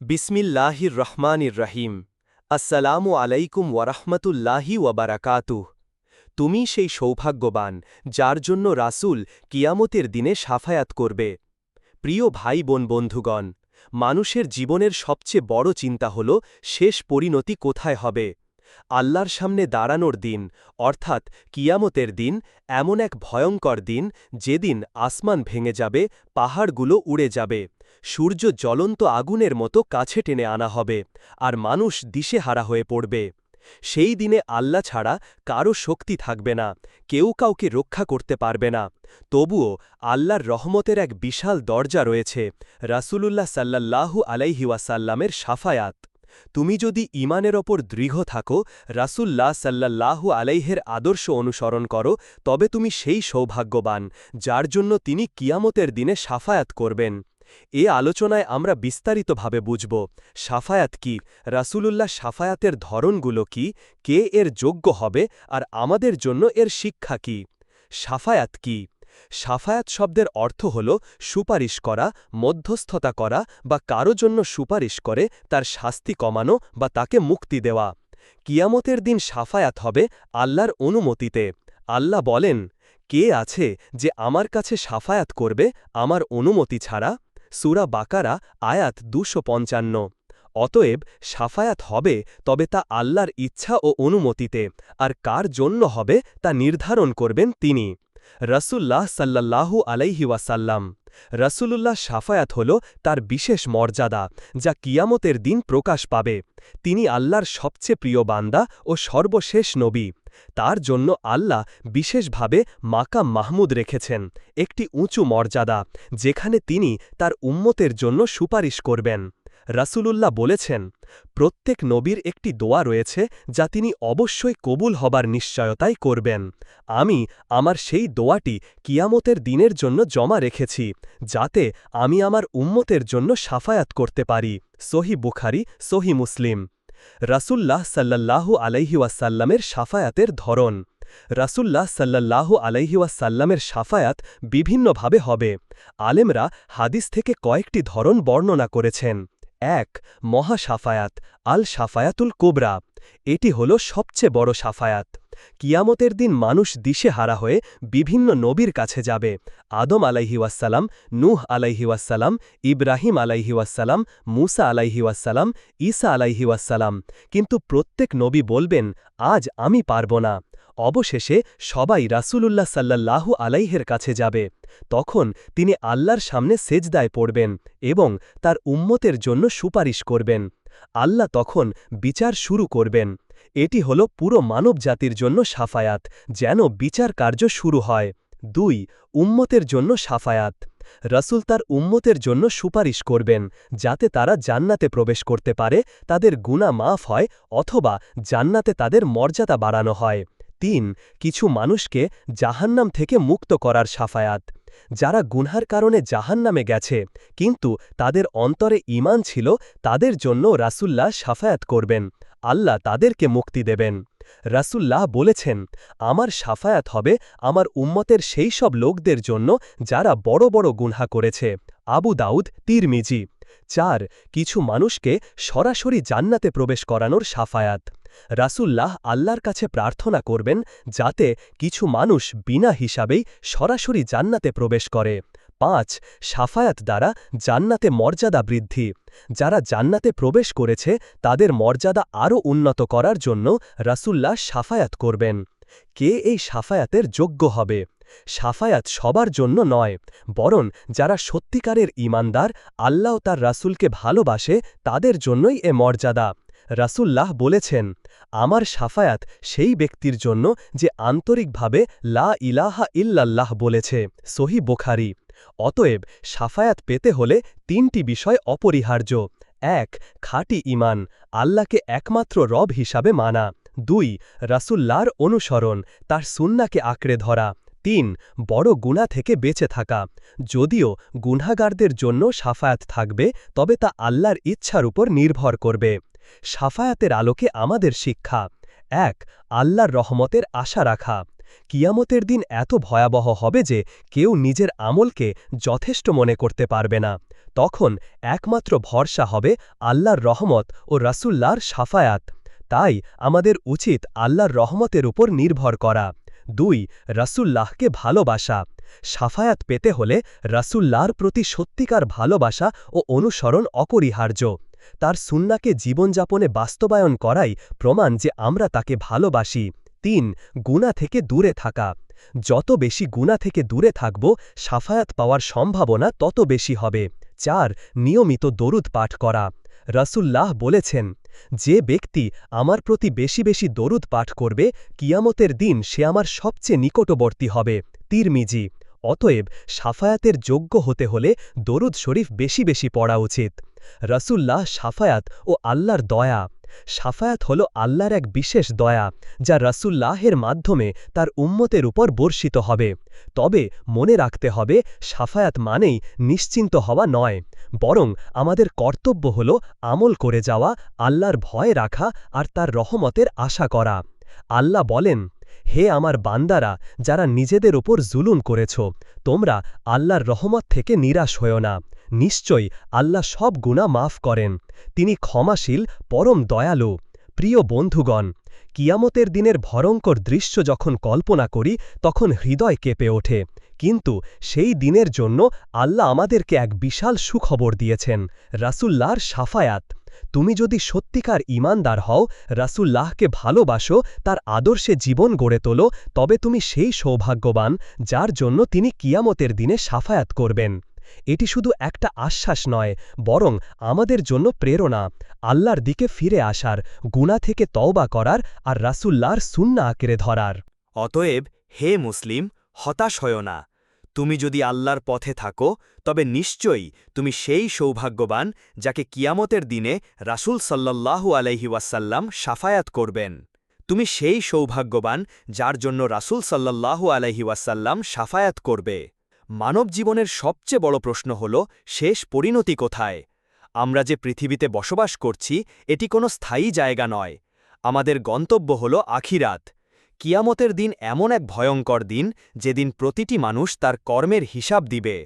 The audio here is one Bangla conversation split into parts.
বিসমিল্লাহির রহমানির রহিম আসসালামু আলাইকুম ওয়ারহমতুল্লাহি ওয়াবারাকাতুহ। তুমি সেই সৌভাগ্যবান, যার জন্য রাসূল কিয়ামতের দিনে সাফায়াত করবে। প্রিয় ভাই বোন বন্ধুগণ, মানুষের জীবনের সবচেয়ে বড় চিন্তা হল, শেষ পরিণতি কোথায় হবে? আল্লাহর সামনে দাঁড়ানোর দিন, অর্থাৎ কিয়ামতের দিন, এমন এক ভয়ঙ্কর দিন, যেদিন আসমান ভেঙে যাবে, পাহাড়গুলো উড়ে যাবে। সূর্য জ্বলন্ত আগুনের মতো কাছে টেনে আনা হবে, আর মানুষ দিশেহারা হয়ে পড়বে। সেই দিনে আল্লাহ ছাড়া কারও শক্তি থাকবে না, কেউ কাউকে রক্ষা করতে পারবে না। তবুও আল্লাহর রহমতের এক বিশাল দরজা রয়েছে, রাসূলুল্লাহ সাল্লাল্লাহু আলাইহিওয়াসাল্লামের সাফায়াত। তুমি যদি ইমানের ওপর দৃঢ় থাকো রাসুল্লাহ সাল্লাল্লাহু আলাইহের আদর্শ অনুসরণ করো, তবে তুমি সেই সৌভাগ্যবান, যার জন্য তিনি কিয়ামতের দিনে সাফায়াত করবেন। এ আলোচনায় আমরা বিস্তারিতভাবে বুঝব, সাফায়াত কি, রাসূলুল্লাহ সাফায়াতের ধরনগুলো কি, কে এর যোগ্য হবে, আর আমাদের জন্য এর শিক্ষা কি। সাফায়াত কি? সাফায়াত শব্দের অর্থ হল সুপারিশ করা, মধ্যস্থতা করা, বা কারও জন্য সুপারিশ করে, তার শাস্তি কমানো, বা তাকে মুক্তি দেওয়া। কিয়ামতের দিন সাফায়াত হবে আল্লাহর অনুমতিতে। আল্লাহ বলেন, কে আছে যে আমার কাছে সাফায়াত করবে, আমার অনুমতি ছাড়া? সুরা বাকারা, আয়াত দুশো পঞ্চান্ন। অতএব সাফায়াত হবে তবে তা আল্লাহর ইচ্ছা ও অনুমতিতে, আর কার জন্য হবে তা নির্ধারণ করবেন তিনি। রসুল্লাহ সাল্লাল্লাহু আলাইহি ওয়াসাল্লাম। রসুলুল্লাহ সাফায়াত হল তার বিশেষ মর্যাদা, যা কিয়ামতের দিন প্রকাশ পাবে। তিনি আল্লাহর সবচেয়ে প্রিয় বান্দা ও সর্বশেষ নবী। তার জন্য আল্লাহ বিশেষভাবে মাকাম মাহমুদ রেখেছেন, একটি উঁচু মর্যাদা, যেখানে তিনি তার উম্মতের জন্য সুপারিশ করবেন। রাসূলুল্লাহ বলেছেন, প্রত্যেক নবীর একটি দোয়া রয়েছে যা তিনি অবশ্যই কবুল হবার নিশ্চয়তাই করবেন। আমি আমার সেই দোয়াটি কিয়ামতের দিনের জন্য জমা রেখেছি, যাতে আমি আমার উম্মতের জন্য সাফায়াত করতে পারি। সহি বুখারি, সহি মুসলিম। রাসুল্লাহ সাল্লাল্লাহু আলাইহিওয়াসাল্লামের সাফায়াতের ধরন। রাসুল্লাহ সাল্লাহ আলাইহিওয়াসাল্লামের সাফায়াত বিভিন্নভাবে হবে। আলেমরা হাদিস থেকে কয়েকটি ধরন বর্ণনা করেছেন। এক মহা সাফায়াত আল সাফায়াতুল কোবরা। এটি হল সবচেয়ে বড় সাফায়াত। কিয়ামতের দিন মানুষ দিশে হারা হয়ে বিভিন্ন নবীর কাছে যাবে। আদম আলাইহিওয়াসাল্লাম নূহ আলাইহিওয়াসাল্লাম ইব্রাহিম আলাইহিওয়াসালাম মুসা আলাইহিওয়াসাল্লাম ঈসা আলাইহিওয়াসাল্লাম কিন্তু প্রত্যেক নবী বলবেন, আজ আমি পারব না। অবশেষে সবাই রাসূলুল্লাহ সাল্লাল্লাহু আলাইহের কাছে যাবে। তখন তিনি আল্লাহর সামনে সেজদায় পড়বেন এবং তার উম্মতের জন্য সুপারিশ করবেন। আল্লাহ তখন বিচার শুরু করবেন। এটি হল পুরো মানবজাতির জন্য সাফায়াত, যেন বিচার কার্য শুরু হয়। দুই, উম্মতের জন্য সাফায়াত। রসুল তার উম্মতের জন্য সুপারিশ করবেন, যাতে তারা জান্নাতে প্রবেশ করতে পারে, তাদের গুণা মাফ হয় অথবা জান্নাতে তাদের মর্যাদা বাড়ানো হয়। তিন কিছু মানুষকে জাহান্নাম থেকে মুক্ত করার সাফায়াত। যারা গুনহার কারণে জাহান্নামে গেছে, কিন্তু তাদের অন্তরে ইমান ছিল, তাদের জন্য রাসুল্লাহ সাফায়াত করবেন, আল্লাহ তাদেরকে মুক্তি দেবেন। রাসুল্লাহ বলেছেন, আমার সাফায়াত হবে আমার উম্মতের সেই সব লোকদের জন্য যারা বড় বড় গুনহা করেছে। আবু দাউদ, তিরমিজি। চার, কিছু মানুষকে সরাসরি জান্নাতে প্রবেশ করানোর সাফায়াত। রাসুল্লাহ আল্লাহর কাছে প্রার্থনা করবেন যাতে কিছু মানুষ বিনা হিসাবেই সরাসরি জান্নাতে প্রবেশ করে। পাঁচ, সাফায়াত দ্বারা জান্নাতে মর্যাদা বৃদ্ধি। যারা জান্নাতে প্রবেশ করেছে, তাদের মর্যাদা আরও উন্নত করার জন্য রাসুল্লাহ সাফায়াত করবেন। কে এই সাফায়াতের যোগ্য হবে? সাফায়াত সবার জন্য নয়, বরং যারা সত্যিকারের ইমানদার আল্লাহ তার রাসুলকে ভালোবাসে, তাদের জন্যই এ মর্যাদা। রাসুল্লাহ বলেছেন, আমার সাফায়াত সেই ব্যক্তির জন্য যে আন্তরিকভাবে লা ইলাহা ইল্লাল্লাহ বলেছে। সহি বোখারি। অতএব সাফায়াত পেতে হলে তিনটি বিষয় অপরিহার্য। এক, খাঁটি ইমান আল্লাহকে একমাত্র রব হিসাবে মানা। দুই রাসুল্লার অনুসরণ, তার সুন্নাকে আঁকড়ে ধরা। তিন, বড় গুণা থেকে বেঁচে থাকা। যদিও গুনাগারদের জন্য সাফায়াত থাকবে, তবে তা আল্লাহর ইচ্ছার উপর নির্ভর করবে। সাফায়াতের আলোকে আমাদের শিক্ষা। এক, আল্লাহর রহমতের আশা রাখা। কিয়ামতের দিন এত ভয়াবহ হবে যে কেউ নিজের আমলকে যথেষ্ট মনে করতে পারবে না। তখন একমাত্র ভরসা হবে আল্লাহর রহমত ও রাসুল্লাহর সাফায়াত। তাই আমাদের উচিত আল্লাহর রহমতের উপর নির্ভর করা। দুই রাসুল্লাহকে ভালোবাসা। সাফায়াত পেতে হলে রাসুল্লাহর প্রতি সত্যিকার ভালোবাসা ও অনুসরণ অপরিহার্য। তার সুন্নাকে জীবনযাপনে বাস্তবায়ন করাই প্রমাণ যে আমরা তাকে ভালোবাসি। তিন গুণা থেকে দূরে থাকা। যত বেশি গুণা থেকে দূরে থাকব, সাফায়াত পাওয়ার সম্ভাবনা তত বেশি হবে। চার, নিয়মিত দরুদ পাঠ করা। রাসুল্লাহ বলেছেন, যে ব্যক্তি আমার প্রতি বেশি বেশি দরুদ পাঠ করবে, কিয়ামতের দিন সে আমার সবচেয়ে নিকটবর্তী হবে। তিরমিজি, অতএব সাফায়াতের যোগ্য হতে হলে দরুদ শরীফ বেশি বেশি পড়া উচিত। রাসুল্লাহ সাফায়াত ও আল্লাহর দয়া। সাফায়াত হল আল্লাহর এক বিশেষ দয়া, যা রাসুল্লাহের মাধ্যমে তার উম্মতের উপর বর্ষিত হবে। তবে মনে রাখতে হবে, সাফায়াত মানেই নিশ্চিন্ত হওয়া নয়, বরং আমাদের কর্তব্য হল আমল করে যাওয়া, আল্লাহর ভয় রাখা আর তার রহমতের আশা করা। আল্লাহ বলেন, হে আমার বান্দারা, যারা নিজেদের ওপর জুলুম করেছ, তোমরা আল্লাহর রহমত থেকে নিরাশ হও না। নিশ্চয়ই আল্লাহ সব গুণা মাফ করেন। তিনি ক্ষমাশীল, পরম দয়ালু। প্রিয় বন্ধুগণ, কিয়ামতের দিনের ভয়ঙ্কর দৃশ্য যখন কল্পনা করি, তখন হৃদয় কেঁপে ওঠে। কিন্তু সেই দিনের জন্য আল্লাহ আমাদেরকে এক বিশাল সুখবর দিয়েছেন রাসুল্লাহর সাফায়াত। তুমি যদি সত্যিকার ইমানদার হও রাসুল্লাহকে ভালোবাসো, তার আদর্শে জীবন গড়ে তোলো, তবে তুমি সেই সৌভাগ্যবান, যার জন্য তিনি কিয়ামতের দিনে সাফায়াত করবেন। এটি শুধু একটা আশ্বাস নয়, বরং আমাদের জন্য প্রেরণা, আল্লাহর দিকে ফিরে আসার গুণা থেকে তওবা করার আর রাসুল্লাহর সুন্না আঁকড়ে ধরার। অতএব, হে মুসলিম, হতাশ হয় না। তুমি যদি আল্লাহর পথে থাকো, তবে নিশ্চয়ই তুমি সেই সৌভাগ্যবান যাকে কিয়ামতের দিনে রাসূল সাল্লাল্লাহু আলাইহি ওয়াসাল্লাম সাফায়াত করবেন। তুমি সেই সৌভাগ্যবান যার জন্য রাসূল সাল্লাল্লাহু আলাইহি ওয়াসাল্লাম সাফায়াত করবে। মানব জীবনের সবচেয়ে বড় প্রশ্ন হল, শেষ পরিণতি কোথায়? আমরা যে পৃথিবীতে বসবাস করছি, এটি কোনো স্থায়ী জায়গা নয়। আমাদের গন্তব্য হল আখিরাত। কিয়ামতের দিন এমন এক ভয়ঙ্কর দিন, যেদিন প্রতিটি মানুষ তার কর্মের হিসাব দিবে।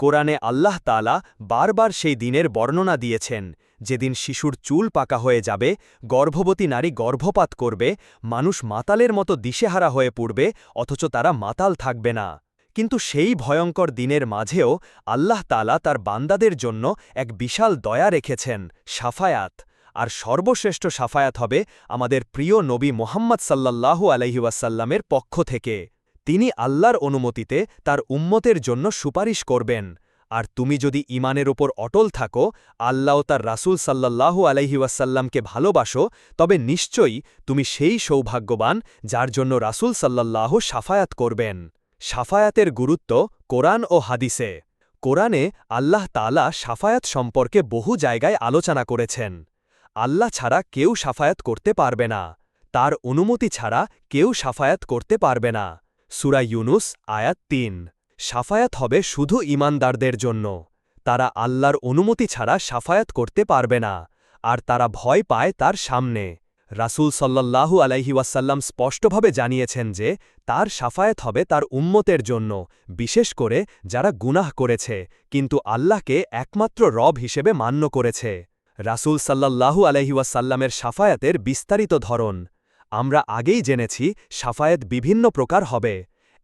কোরআনে আল্লাহ তালা বারবার সেই দিনের বর্ণনা দিয়েছেন, যেদিন শিশুর চুল পাকা হয়ে যাবে, গর্ভবতী নারী গর্ভপাত করবে, মানুষ মাতালের মতো দিশেহারা হয়ে পড়বে, অথচ তারা মাতাল থাকবে না। কিন্তু সেই ভয়ঙ্কর দিনের মাঝেও আল্লাহ তালা তার বান্দাদের জন্য এক বিশাল দয়া রেখেছেন, সাফায়াত। আর সর্বশ্রেষ্ঠ সাফায়াত হবে আমাদের প্রিয় নবী মোহাম্মদ সাল্লাল্লাহু আলহিউসাল্লামের পক্ষ থেকে। তিনি আল্লাহর অনুমতিতে তার উম্মতের জন্য সুপারিশ করবেন। আর তুমি যদি ইমানের ওপর অটল থাকো, আল্লাহ তার রাসুল সাল্লাল্লাহু আলহিউসাল্লামকে ভালোবাসো, তবে নিশ্চয়ই তুমি সেই সৌভাগ্যবান যার জন্য রাসুল সাল্লাল্লাহ সাফায়াত করবেন। সাফায়াতের গুরুত্ব কোরআন ও হাদিসে। কোরআনে আল্লাহ তালা সাফায়াত সম্পর্কে বহু জায়গায় আলোচনা করেছেন। আল্লাহ ছাড়া কেউ সাফায়াত করতে পারবে না। তার অনুমতি ছাড়া কেউ সাফায়াত করতে পারবে না। সুরা ইউনুস, আয়াত তিন। সাফায়াত হবে শুধু ইমানদারদের জন্য। তারা আল্লাহর অনুমতি ছাড়া সাফায়াত করতে পারবে না। আর তারা ভয় পায় তার সামনে। রাসুল সল্লাল্লাহু আলাইহিওয়াসাল্লাম স্পষ্টভাবে জানিয়েছেন যে, তার সাফায়েত হবে তার উম্মতের জন্য, বিশেষ করে যারা গুনাহ করেছে, কিন্তু আল্লাহকে একমাত্র রব হিসেবে মান্য করেছে। রাসুল সাল্লাল্লাহু আলহিউসাল্লামের সাফায়াতের বিস্তারিত ধরন, আমরা আগেই জেনেছি সাফায়াত বিভিন্ন প্রকার হবে।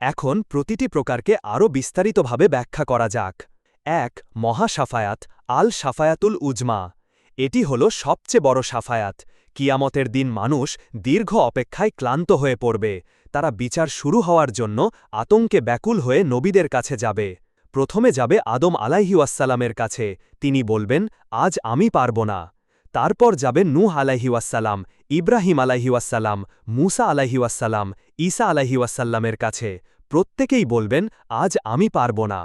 এখন প্রতিটি প্রকারকে আরও বিস্তারিতভাবে ব্যাখ্যা করা যাক। এক মহা সাফায়াত আল সাফায়াতুল উজমা। এটি হল সবচেয়ে বড় সাফায়াত। কিয়ামতের দিন মানুষ দীর্ঘ অপেক্ষায় ক্লান্ত হয়ে পড়বে। তারা বিচার শুরু হওয়ার জন্য আতঙ্কে ব্যাকুল হয়ে নবীদের কাছে যাবে। প্রথমে যাবে আদম আলাইহিউসালামের কাছে। তিনি বলবেন, আজ আমি পারব না। তারপর যাবে নূহ আলাইহিউসালাম ইব্রাহিম আলাইহিউসালাম মুসা আলাইহিউসালাম ঈসা আলাইহিউসাল্লামের কাছে। প্রত্যেকেই বলবেন, আজ আমি পারব না।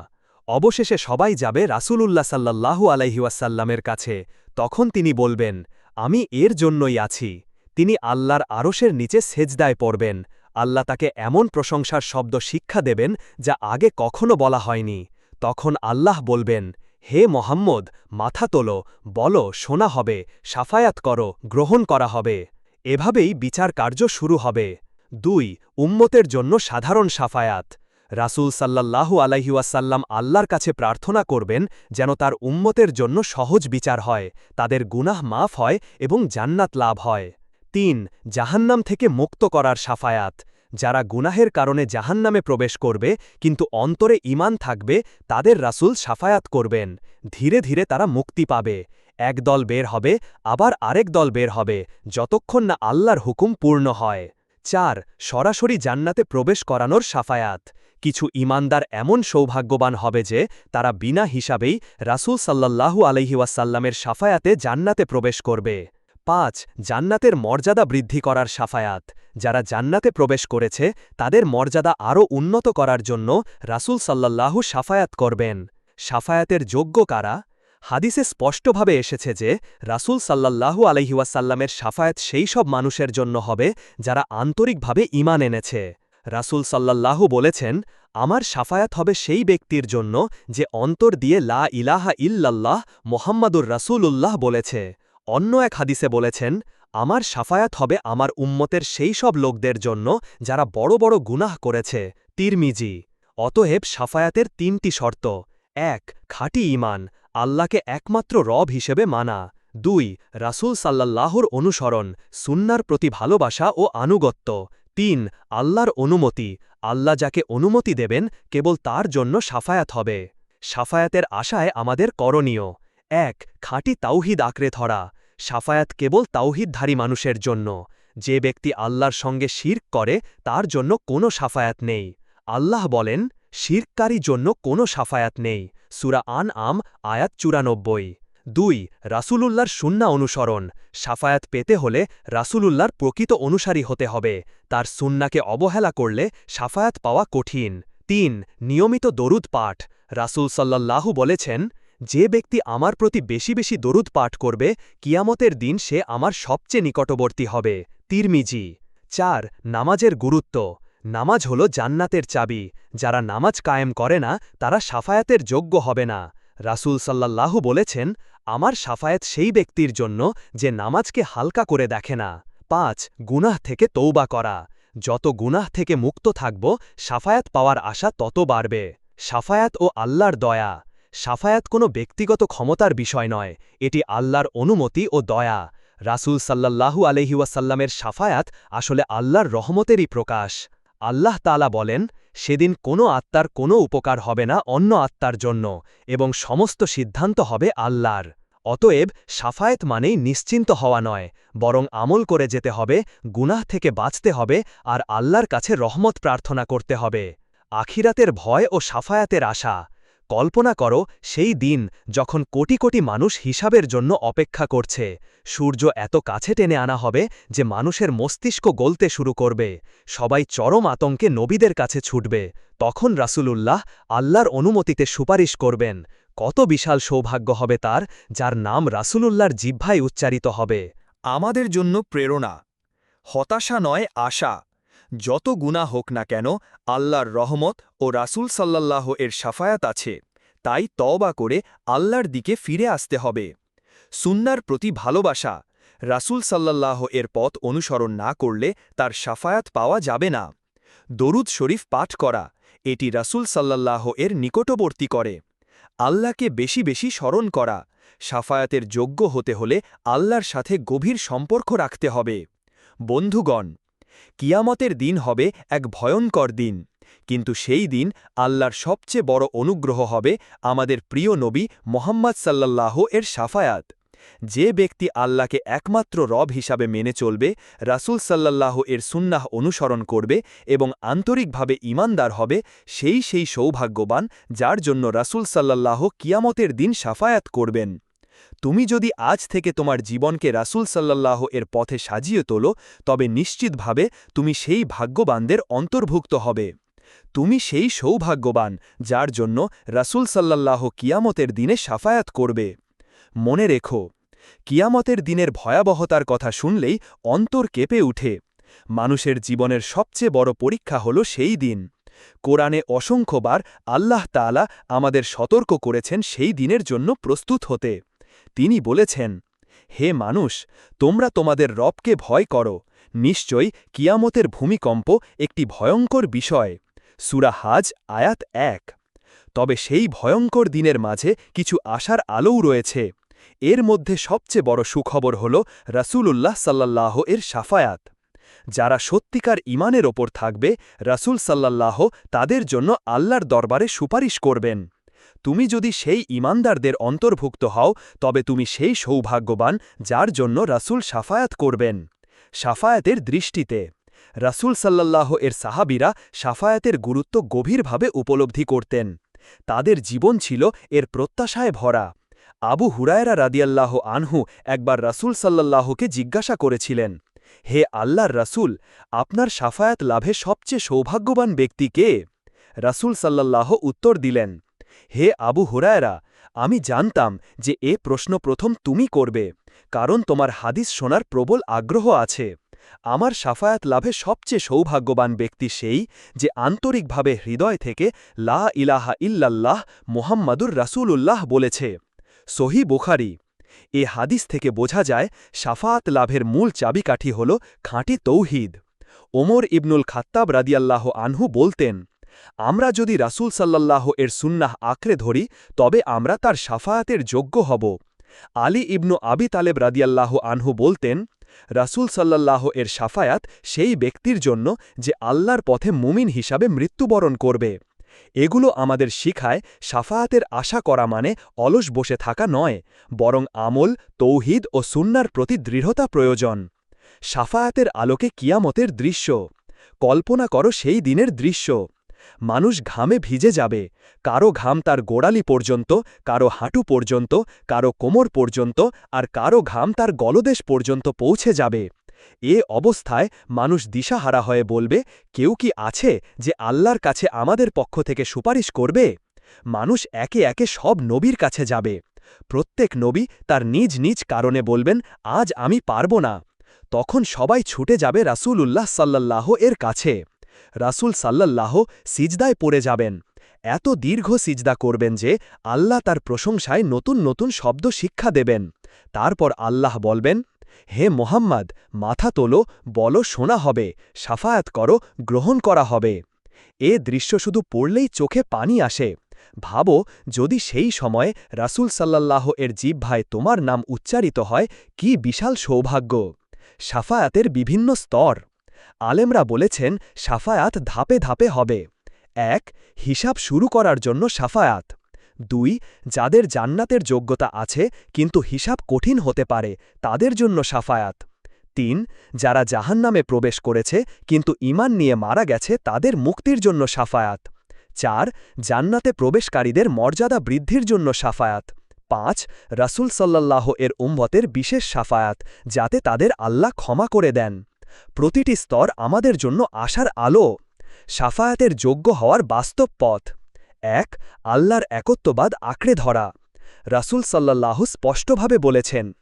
অবশেষে সবাই যাবে রাসূলুল্লাহ সাল্লাল্লাহু আলাইহিউসাল্লামের কাছে। তখন তিনি বলবেন আমি এর জন্যই আছি। তিনি আল্লাহর আরশের নিচে সেজদায় পড়বেন। আল্লাহ তাকে এমন প্রশংসার শব্দ শিক্ষা দেবেন যা আগে কখনো বলা হয়নি। তখন আল্লাহ বলবেন, হে মোহাম্মদ, মাথা তোলো, বলো, শোনা হবে, সাফায়াত করো, গ্রহণ করা হবে। এভাবেই বিচার কার্য শুরু হবে। দুই, উম্মতের জন্য সাধারণ সাফায়াত। রাসূল সাল্লাল্লাহু আলাইহিওয়াসাল্লাম আল্লাহর কাছে প্রার্থনা করবেন যেন তার উম্মতের জন্য সহজ বিচার হয়, তাদের গুনাহ মাফ হয় এবং জান্নাত লাভ হয়। তিন, জাহান্নাম থেকে মুক্ত করার সাফায়াত। যারা গুনাহের কারণে জাহান্নামে প্রবেশ করবে, কিন্তু অন্তরে ইমান থাকবে, তাদের রাসূল সাফায়াত করবেন। ধীরে ধীরে তারা মুক্তি পাবে। এক দল বের হবে, আবার আরেক দল বের হবে, যতক্ষণ না আল্লাহর হুকুম পূর্ণ হয়। চার, সরাসরি জান্নাতে প্রবেশ করানোর সাফায়াত। কিছু ইমানদার এমন সৌভাগ্যবান হবে যে, তারা বিনা হিসাবেই রাসূল সাল্লাল্লাহু আলহিউসাল্লামের সাফায়াতে জান্নাতে প্রবেশ করবে। পাঁচ, জান্নাতের মর্যাদা বৃদ্ধি করার সাফায়াত। যারা জান্নাতে প্রবেশ করেছে, তাদের মর্যাদা আরও উন্নত করার জন্য রাসূল সাল্লাল্লাহু সাফায়াত করবেন। সাফায়াতের যোগ্য কারা? হাদিসে স্পষ্টভাবে এসেছে যে, রাসূল সাল্লাল্লাহু আলহিউসাল্লামের সাফায়াত সেই সব মানুষের জন্য হবে যারা আন্তরিকভাবে ইমান এনেছে। রাসূল সাল্লাল্লাহু বলেছেন, আমার সাফায়াত হবে সেই ব্যক্তির জন্য যে অন্তর দিয়ে লা ইলাহা ইল্লাল্লাহ মোহাম্মদুর রাসূলুল্লাহ বলেছে। অন্য এক হাদিসে বলেছেন, আমার সাফায়াত হবে আমার উম্মতের সেই সব লোকদের জন্য যারা বড় বড় গুনাহ করেছে। তিরমিজি, অতএব সাফায়াতের তিনটি শর্ত। এক, খাঁটি ইমান আল্লাহকে একমাত্র রব হিসেবে মানা। দুই, রাসূল সাল্লাল্লাহুর অনুসরণ, সুন্নার প্রতি ভালোবাসা ও আনুগত্য। তিন, আল্লাহর অনুমতি। আল্লাহ যাকে অনুমতি দেবেন, কেবল তার জন্য সাফায়াত হবে। সাফায়াতের আশায় আমাদের করণীয়। এক, খাঁটি তাওহিদ আঁকড়ে ধরা। সাফায়াত কেবল তাওহিদধারী মানুষের জন্য। যে ব্যক্তি আল্লাহর সঙ্গে শির্ক করে, তার জন্য কোনো সাফায়াত নেই। আল্লাহ বলেন শিরকারী জন্য কোনো সাফায়াত নেই। সুরা আন আম আয়াত চুরানব্বই। দুই, রাসূলুল্লাহর সুন্না অনুসরণ। সাফায়াত পেতে হলে রাসূলুল্লাহর প্রকৃত অনুসারী হতে হবে। তার সুন্নাকে অবহেলা করলে সাফায়াত পাওয়া কঠিন। তিন, নিয়মিত দরুদ পাঠ। রাসূল সাল্লাল্লাহু বলেছেন, যে ব্যক্তি আমার প্রতি বেশি বেশি দরুদ পাঠ করবে, কিয়ামতের দিন সে আমার সবচেয়ে নিকটবর্তী হবে। তিরমিজি। চার, নামাজের গুরুত্ব। নামাজ হল জান্নাতের চাবি। যারা নামাজ কায়েম করে না, তারা সাফায়াতের যোগ্য হবে না। রাসূল সাল্লাল্লাহু বলেছেন, আমার সাফায়াত সেই ব্যক্তির জন্য যে নামাজকে হালকা করে দেখে না। পাঁচ, গুনাহ থেকে তৌবা করা। যত গুনাহ থেকে মুক্ত থাকব, সাফায়াত পাওয়ার আশা তত বাড়বে। সাফায়াত ও আল্লাহর দয়া। সাফায়াত কোনো ব্যক্তিগত ক্ষমতার বিষয় নয়, এটি আল্লাহর অনুমতি ও দয়া। রাসূল সাল্লাল্লাহু আলহিউসাল্লামের সাফায়াত আসলে আল্লাহর রহমতেরই প্রকাশ। আল্লাহ তালা বলেন, সেদিন কোনো আত্মার কোনো উপকার হবে না অন্য আত্মার জন্য, এবং সমস্ত সিদ্ধান্ত হবে আল্লাহর। অতএব সাফায়েত মানেই নিশ্চিন্ত হওয়া নয়, বরং আমল করে যেতে হবে, গুনাহ থেকে বাঁচতে হবে, আর আল্লাহর কাছে রহমত প্রার্থনা করতে হবে। আখিরাতের ভয় ও সাফায়াতের আশা কল্পনা করো সেই দিন যখন কোটি কোটি মানুষ হিসাবের জন্য অপেক্ষা করছে। সূর্য এত কাছে টেনে আনা হবে যে মানুষের মস্তিষ্ক গলতে শুরু করবে। সবাই চরম আতঙ্কে নবীদের কাছে ছুটবে। তখন রাসূলুল্লাহ আল্লাহর অনুমতিতে সুপারিশ করবেন, কত বিশাল সৌভাগ্য হবে তার, যার নাম রাসূলুল্লাহর জিহ্বায় উচ্চারিত হবে। আমাদের জন্য প্রেরণা। হতাশা নয়, আশা। যত গুণা হোক না কেন, আল্লাহর রহমত ও রাসূল সাল্লাল্লাহ এর সাফায়াত আছে, তাই তওবা করে আল্লাহর দিকে ফিরে আসতে হবে। সুন্নার প্রতি ভালোবাসা, রাসূল সাল্লাল্লাহ এর পথ অনুসরণ না করলে তার সাফায়াত পাওয়া যাবে না। দরুদ শরীফ পাঠ করা, এটি রাসূল সাল্লাল্লাহ এর নিকটবর্তী করে। আল্লাহকে বেশি বেশি স্মরণ করা সাফায়াতের যোগ্য হতে হলে আল্লাহর সাথে গভীর সম্পর্ক রাখতে হবে। বন্ধুগণ কিয়ামতের দিন হবে এক ভয়ঙ্কর দিন। কিন্তু সেই দিন আল্লাহর সবচেয়ে বড় অনুগ্রহ হবে আমাদের প্রিয় নবী মোহাম্মদ সাল্লাল্লাহ এর সাফায়াত। যে ব্যক্তি আল্লাহকে একমাত্র রব হিসাবে মেনে চলবে, রাসূল সাল্লাল্লাহ এর সুন্নাহ অনুসরণ করবে এবং আন্তরিকভাবে ইমানদার হবে, সেই সেই সৌভাগ্যবান যার জন্য রাসূল সাল্লাল্লাহ কিয়ামতের দিন সাফায়াত করবেন। তুমি যদি আজ থেকে তোমার জীবনকে রাসূল সাল্লাল্লাহ এর পথে সাজিয়ে তোলো, তবে নিশ্চিতভাবে তুমি সেই ভাগ্যবানদের অন্তর্ভুক্ত হবে। তুমি সেই সৌভাগ্যবান যার জন্য রাসূল সাল্লাল্লাহ কিয়ামতের দিনে সাফায়াত করবে। মনে রেখো, কিয়ামতের দিনের ভয়াবহতার কথা শুনলেই অন্তর কেঁপে উঠে। মানুষের জীবনের সবচেয়ে বড় পরীক্ষা হল সেই দিন। কোরআনে অসংখ্যবার আল্লাহ তালা আমাদের সতর্ক করেছেন সেই দিনের জন্য প্রস্তুত হতে। তিনি বলেছেন, হে মানুষ, তোমরা তোমাদের রবকে ভয় করো। নিশ্চয়ই কিয়ামতের ভূমিকম্প একটি ভয়ঙ্কর বিষয়। সুরা হাজ, আয়াত এক। তবে সেই ভয়ঙ্কর দিনের মাঝে কিছু আশার আলোও রয়েছে। এর মধ্যে সবচেয়ে বড় সুখবর হল রাসূলুল্লাহ সাল্লাল্লাহ এর সাফায়াত। যারা সত্যিকার ইমানের ওপর থাকবে, রাসূল সাল্লাল্লাহ তাদের জন্য আল্লাহর দরবারে সুপারিশ করবেন। তুমি যদি সেই ইমানদারদের অন্তর্ভুক্ত হও, তবে তুমি সেই সৌভাগ্যবান যার জন্য রাসূল সাফায়াত করবেন। সাফায়াতের দৃষ্টিতে, রাসূল সাল্লাল্লাহ এর সাহাবিরা সাফায়াতের গুরুত্ব গভীরভাবে উপলব্ধি করতেন। তাদের জীবন ছিল এর প্রত্যাশায় ভরা। আবু হুরায়রা রাদিয়াল্লাহ আনহু একবার রাসূল সাল্লাল্লাহকে জিজ্ঞাসা করেছিলেন, হে আল্লাহর রাসূল, আপনার সাফায়াত লাভে সবচেয়ে সৌভাগ্যবান ব্যক্তি কে? রাসূল সাল্লাল্লাহ উত্তর দিলেন হে আবু হুরায়রা, আমি জানতাম যে এ প্রশ্ন প্রথম তুমি করবে, কারণ তোমার হাদিস শোনার প্রবল আগ্রহ আছে। আমার সাফায়াত লাভে সবচেয়ে সৌভাগ্যবান ব্যক্তি সেই যে আন্তরিকভাবে হৃদয় থেকে লা ইলাহা ইল্লাল্লাহ মোহাম্মদুর রাসূলুল্লাহ বলেছে। সহি বুখারি, এ হাদিস থেকে বোঝা যায় সাফায়াত লাভের মূল চাবিকাঠি হল খাঁটি তৌহিদ। ওমর ইবনুল খাত্তাব রাদিয়াল্লাহ আনহু বলতেন আমরা যদি রাসূল সাল্লাল্লাহ এর সুন্নাহ আঁকড়ে ধরি, তবে আমরা তার সাফায়াতের যোগ্য হব। আলী ইবনু আবি তালেব রাদিয়াল্লাহ আনহু বলতেন, রাসূল সাল্লাল্লাহ এর সাফায়াত সেই ব্যক্তির জন্য যে আল্লাহর পথে মুমিন হিসাবে মৃত্যুবরণ করবে। এগুলো আমাদের শিখায় সাফায়াতের আশা করা মানে অলস বসে থাকা নয়, বরং আমল, তৌহিদ ও সুন্নার প্রতি দৃঢ়তা প্রয়োজন। সাফায়াতের আলোকে কিয়ামতের দৃশ্য। কল্পনা করো সেই দিনের দৃশ্য। মানুষ ঘামে ভিজে যাবে। কারও ঘাম তার গোড়ালি পর্যন্ত, কারও হাঁটু পর্যন্ত, কারও কোমর পর্যন্ত, আর কারও ঘাম তার গলদেশ পর্যন্ত পৌঁছে যাবে। এ অবস্থায় মানুষ দিশাহারা হয়ে বলবে, কেউ কি আছে যে আল্লাহর কাছে আমাদের পক্ষ থেকে সুপারিশ করবে? মানুষ একে একে সব নবীর কাছে যাবে। প্রত্যেক নবী তার নিজ নিজ কারণে বলবেন, আজ আমি পারব না। তখন সবাই ছুটে যাবে রাসূল উল্লাহ সাল্লাল্লাহ এর কাছে। রাসূল সাল্লাল্লাহ সিজদায় পড়ে যাবেন। এত দীর্ঘ সিজদা করবেন যে আল্লাহ তার প্রশংসায় নতুন নতুন শব্দ শিক্ষা দেবেন। তারপর আল্লাহ বলবেন, হে মোহাম্মদ, মাথা তোলো, বলো শোনা হবে, সাফায়াত করো, গ্রহণ করা হবে। এ দৃশ্য শুধু পড়লেই চোখে পানি আসে। ভাবো, যদি সেই সময়ে রাসূল সাল্লাল্লাহ এর জিহ্ভায় তোমার নাম উচ্চারিত হয়, কি বিশাল সৌভাগ্য। সাফায়াতের বিভিন্ন স্তর। আলেমরা বলেছেন, সাফায়াত ধাপে ধাপে হবে। এক, হিসাব শুরু করার জন্য সাফায়াত। দুই, যাদের জান্নাতের যোগ্যতা আছে, কিন্তু হিসাব কঠিন হতে পারে, তাদের জন্য সাফায়াত। তিন, যারা জাহান্নামে প্রবেশ করেছে, কিন্তু ইমান নিয়ে মারা গেছে, তাদের মুক্তির জন্য সাফায়াত। চার, জান্নাতে প্রবেশকারীদের মর্যাদা বৃদ্ধির জন্য সাফায়াত। পাঁচ, রাসূল সাল্লাল্লাহ এর উম্মতের বিশেষ সাফায়াত, যাতে তাদের আল্লাহ ক্ষমা করে দেন। প্রতিটি স্তর আমাদের জন্য আশার আলো। সাফায়াতের যোগ্য হওয়ার বাস্তব পথ। এক, আল্লাহর একত্ববাদ আঁকড়ে ধরা। রাসূল সাল্লাল্লাহু স্পষ্টভাবে বলেছেন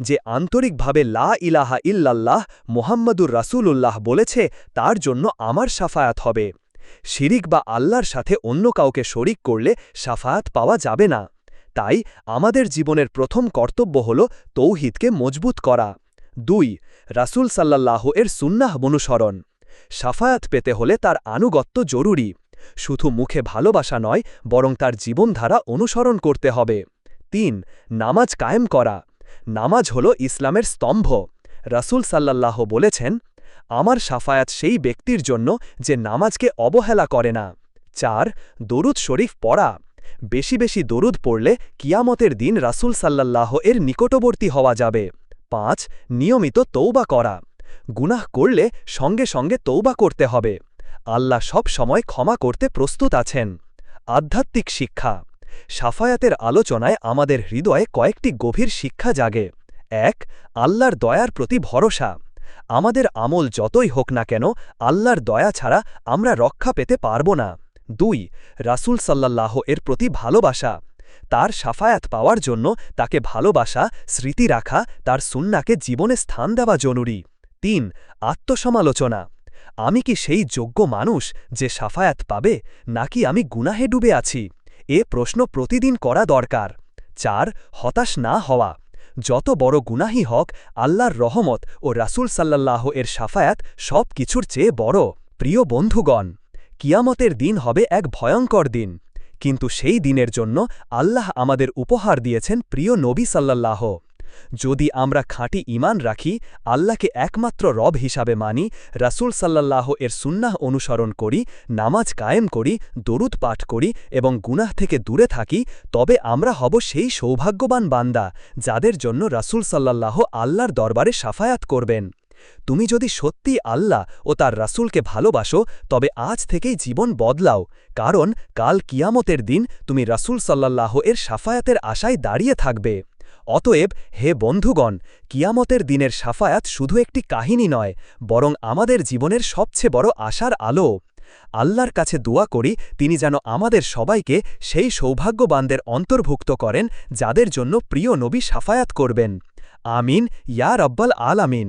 যে, আন্তরিকভাবে লা ইলাহা ইল্লাল্লাহ মোহাম্মদুর রাসূলুল্লাহ বলেছে, তার জন্য আমার সাফায়াত হবে। শিরিক বা আল্লাহর সাথে অন্য কাউকে শরিক করলে সাফায়াত পাওয়া যাবে না। তাই আমাদের জীবনের প্রথম কর্তব্য হল তৌহিদকে মজবুত করা। দুই, রাসূল সাল্লাল্লাহ এর সুন্নাহ অনুসরণ। সাফায়াত পেতে হলে তার আনুগত্য জরুরি। শুধু মুখে ভালোবাসা নয়, বরং তার জীবনধারা অনুসরণ করতে হবে। তিন, নামাজ কায়েম করা। নামাজ হল ইসলামের স্তম্ভ। রাসূল সাল্লাল্লাহ বলেছেন, আমার সাফায়াত সেই ব্যক্তির জন্য যে নামাজকে অবহেলা করে না। চার, দরুদ শরীফ পড়া। বেশি বেশি দরুদ পড়লে কিয়ামতের দিন রাসূল সাল্লাল্লাহ এর নিকটবর্তী হওয়া যাবে। পাঁচ নিয়মিত তৌবা করা। গুনাহ করলে সঙ্গে সঙ্গে তৌবা করতে হবে। আল্লাহ সব সময় ক্ষমা করতে প্রস্তুত আছেন। আধ্যাত্মিক শিক্ষা। সাফায়াতের আলোচনায় আমাদের হৃদয়ে কয়েকটি গভীর শিক্ষা জাগে। এক, আল্লাহর দয়ার প্রতি ভরসা। আমাদের আমল যতই হোক না কেন, আল্লাহর দয়া ছাড়া আমরা রক্ষা পেতে পারব না। দুই, রাসূল সাল্লাল্লাহ এর প্রতি ভালোবাসা। তার সাফায়াত পাওয়ার জন্য তাকে ভালোবাসা, স্মৃতি রাখা, তার সুন্নাকে জীবনে স্থান দেওয়া জরুরি। তিন, আত্মসমালোচনা। আমি কি সেই যোগ্য মানুষ যে সাফায়াত পাবে, নাকি আমি গুনাহে ডুবে আছি? এ প্রশ্ন প্রতিদিন করা দরকার। চার, হতাশ না হওয়া। যত বড় গুনাহি হক, আল্লাহর রহমত ও রাসূল সাল্লাল্লাহ এর সাফায়াত সব কিছুর চেয়ে বড়। প্রিয় বন্ধুগণ, কিয়ামতের দিন হবে এক ভয়ঙ্কর দিন। কিন্তু সেই দিনের জন্য আল্লাহ আমাদের উপহার দিয়েছেন প্রিয় নবী সাল্লাল্লাহ। যদি আমরা খাঁটি ঈমান রাখি, আল্লাহকে একমাত্র রব হিসাবে মানি, রাসূল সাল্লাল্লাহ এর সুন্নাহ অনুসরণ করি, নামাজ কায়েম করি, দরুদ পাঠ করি এবং গুনাহ থেকে দূরে থাকি, তবে আমরা হব সেই সৌভাগ্যবান বান্দা যাদের জন্য রাসূল সাল্লাল্লাহ আল্লাহর দরবারে সাফায়াত করবেন। তুমি যদি সত্যি আল্লাহ ও তার রাসূলকে ভালোবাসো, তবে আজ থেকেই জীবন বদলাও। কারণ কাল কিয়ামতের দিন তুমি রাসূল সাল্লাল্লাহ এর সাফায়াতের আশায় দাঁড়িয়ে থাকবে। অতএব, হে বন্ধুগণ, কিয়ামতের দিনের সাফায়াত শুধু একটি কাহিনী নয়, বরং আমাদের জীবনের সবচেয়ে বড় আশার আলো। আল্লাহর কাছে দোয়া করি, তিনি যেন আমাদের সবাইকে সেই সৌভাগ্যবানদের অন্তর্ভুক্ত করেন, যাদের জন্য প্রিয় নবী সাফায়াত করবেন। আমিন, ইয়া রব্বাল আল আমিন